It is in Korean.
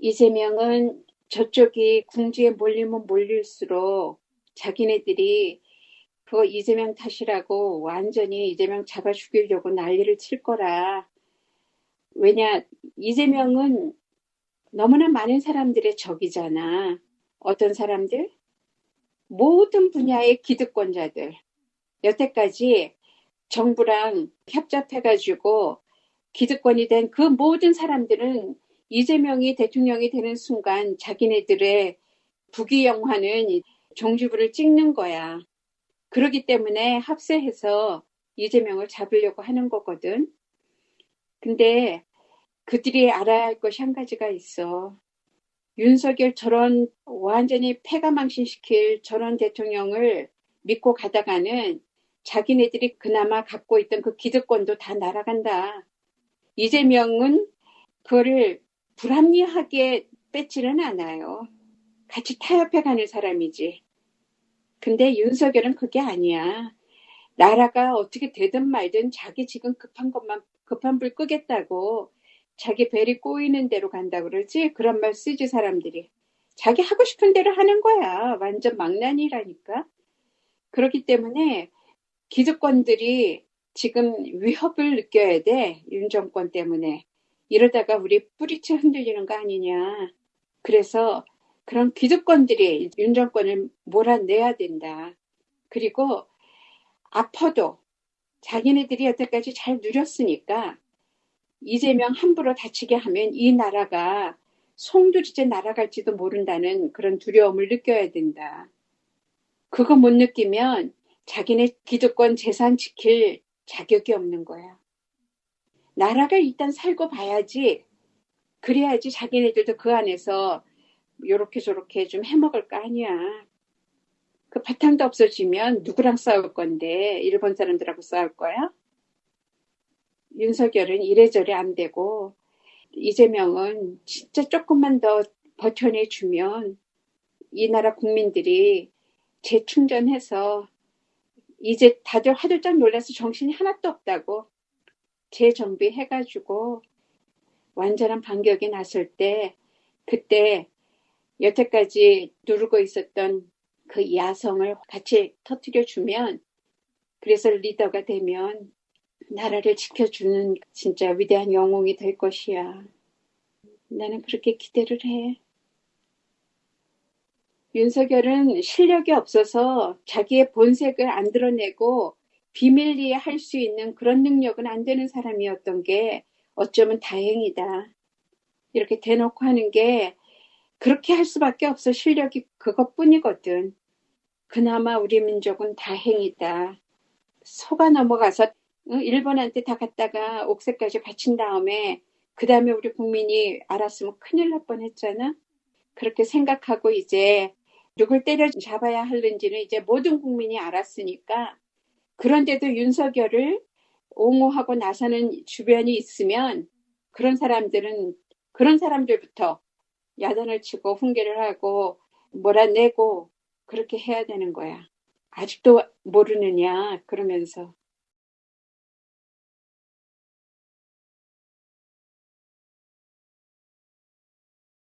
이재명은 저쪽이 궁지에 몰리면 몰릴수록 자기네들이 그거 이재명 탓이라고 완전히 이재명 잡아 죽이려고 난리를 칠 거라. 왜냐, 이재명은 너무나 많은 사람들의 적이잖아. 어떤 사람들? 모든 분야의 기득권자들. 여태까지 정부랑 협잡해가지고 기득권이 된 그 모든 사람들은 이재명이 대통령이 되는 순간 자기네들의 부귀 영화는 종지부를 찍는 거야. 그러기 때문에 합세해서 이재명을 잡으려고 하는 거거든. 근데 그들이 알아야 할 것이 한 가지가 있어. 윤석열 저런 완전히 패가망신시킬 저런 대통령을 믿고 가다가는 자기네들이 그나마 갖고 있던 그 기득권도 다 날아간다. 이재명은 그거를 불합리하게 뺏지는 않아요. 같이 타협해 가는 사람이지. 근데 윤석열은 그게 아니야. 나라가 어떻게 되든 말든 자기 지금 급한 것만 급한 불 끄겠다고 자기 벨이 꼬이는 대로 간다 그러지? 그런 말 쓰지 사람들이. 자기 하고 싶은 대로 하는 거야. 완전 망난이라니까. 그렇기 때문에 기득권들이 지금 위협을 느껴야 돼. 윤 정권 때문에. 이러다가 우리 뿌리채 흔들리는 거 아니냐. 그래서 그런 기득권들이 윤 정권을 몰아내야 된다. 그리고 아파도 자기네들이 여태까지 잘 누렸으니까 이재명 함부로 다치게 하면 이 나라가 송두리째 날아갈지도 모른다는 그런 두려움을 느껴야 된다. 그거 못 느끼면 자기네 기득권 재산 지킬 자격이 없는 거야. 나라가 일단 살고 봐야지. 그래야지 자기네들도 그 안에서 요렇게 저렇게 좀 해먹을 거 아니야. 그 바탕도 없어지면 누구랑 싸울 건데 일본 사람들하고 싸울 거야? 윤석열은 이래저래 안 되고 이재명은 진짜 조금만 더 버텨내주면 이 나라 국민들이 재충전해서 이제 다들 화들짝 놀라서 정신이 하나도 없다고 재정비해가지고 완전한 반격이 났을 때 그때 여태까지 누르고 있었던 그 야성을 같이 터뜨려 주면 그래서 리더가 되면 나라를 지켜주는 진짜 위대한 영웅이 될 것이야. 나는 그렇게 기대를 해. 윤석열은 실력이 없어서 자기의 본색을 안 드러내고 비밀리에 할 수 있는 그런 능력은 안 되는 사람이었던 게 어쩌면 다행이다. 이렇게 대놓고 하는 게 그렇게 할 수밖에 없어 실력이 그것뿐이거든. 그나마 우리 민족은 다행이다. 속아 넘어가서 일본한테 다 갔다가 옥새까지 바친 다음에 그 다음에 우리 국민이 알았으면 큰일 날 뻔했잖아. 그렇게 생각하고 이제 누굴 때려 잡아야 하는지는 이제 모든 국민이 알았으니까 그런데도 윤석열을 옹호하고 나서는 주변이 있으면 그런 사람들은 그런 사람들부터 야단을 치고 훈계를 하고 몰아내고 그렇게 해야 되는 거야. 아직도 모르느냐 그러면서